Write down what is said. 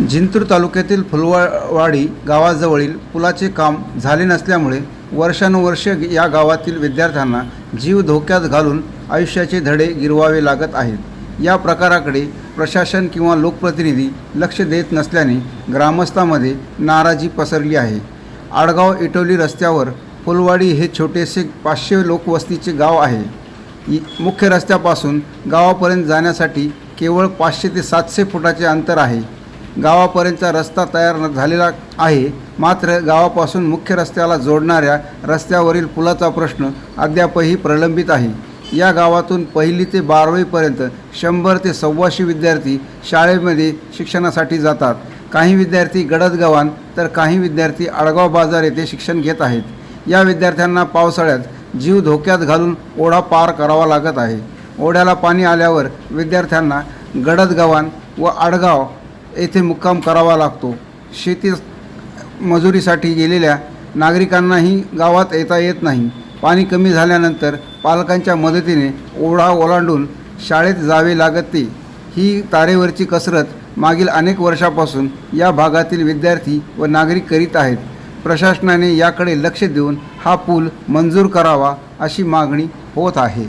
जिंतूर तालुक्यातील फुलवाडी गावाजवळील पुलाचे काम झाले नसल्यामुळे वर्षानुवर्षे या गावातील विद्यार्थ्यांना जीव धोक्यात घालून आयुष्याचे धडे गिरवावे लागत आहेत. या प्रकाराकडे प्रशासन किंवा लोकप्रतिनिधी लक्ष देत नसल्याने ग्रामस्थामध्ये नाराजी पसरली आहे. आडगाव इटोली रस्त्यावर फुलवाडी हे छोटेसे पाचशे लोकवस्तीचे गाव आहे. मुख्य रस्त्यापासून गावापर्यंत जाण्यासाठी केवळ पाचशे ते सातशे फुटाचे अंतर आहे. गावापर्यंतचा रस्ता तयार न- झालेला आहे. मात्र गावापासून मुख्य रस्त्याला जोडणाऱ्या रस्त्यावरील पुलाचा प्रश्न अद्यापही प्रलंबित आहे. या गावातून पहिली ते बारावीपर्यंत शंभर ते सव्वाशे विद्यार्थी शाळेमध्ये शिक्षणासाठी जातात. काही विद्यार्थी गडदगव्हाण तर काही विद्यार्थी आडगाव बाजार येथे शिक्षण घेत आहेत. या विद्यार्थ्यांना पावसाळ्यात जीव धोक्यात घालून ओढा पार करावा लागत आहे. ओढ्याला पाणी आल्यावर विद्यार्थ्यांना गडदगव्हाण व आडगाव येथे मुक्काम करावा लागतो. शेती मजुरीसाठी गेलेल्या नागरिकांनाही गावात येता येत नाही. पाणी कमी झाल्यानंतर पालकांच्या मदतीने ओढा ओलांडून शाळेत जावे लागते. ही तारेवरची कसरत मागील अनेक वर्षापासून या भागातील विद्यार्थी व नागरिक करीत आहेत. प्रशासनाने याकडे लक्ष देऊन हा पूल मंजूर करावा अशी मागणी होत आहे.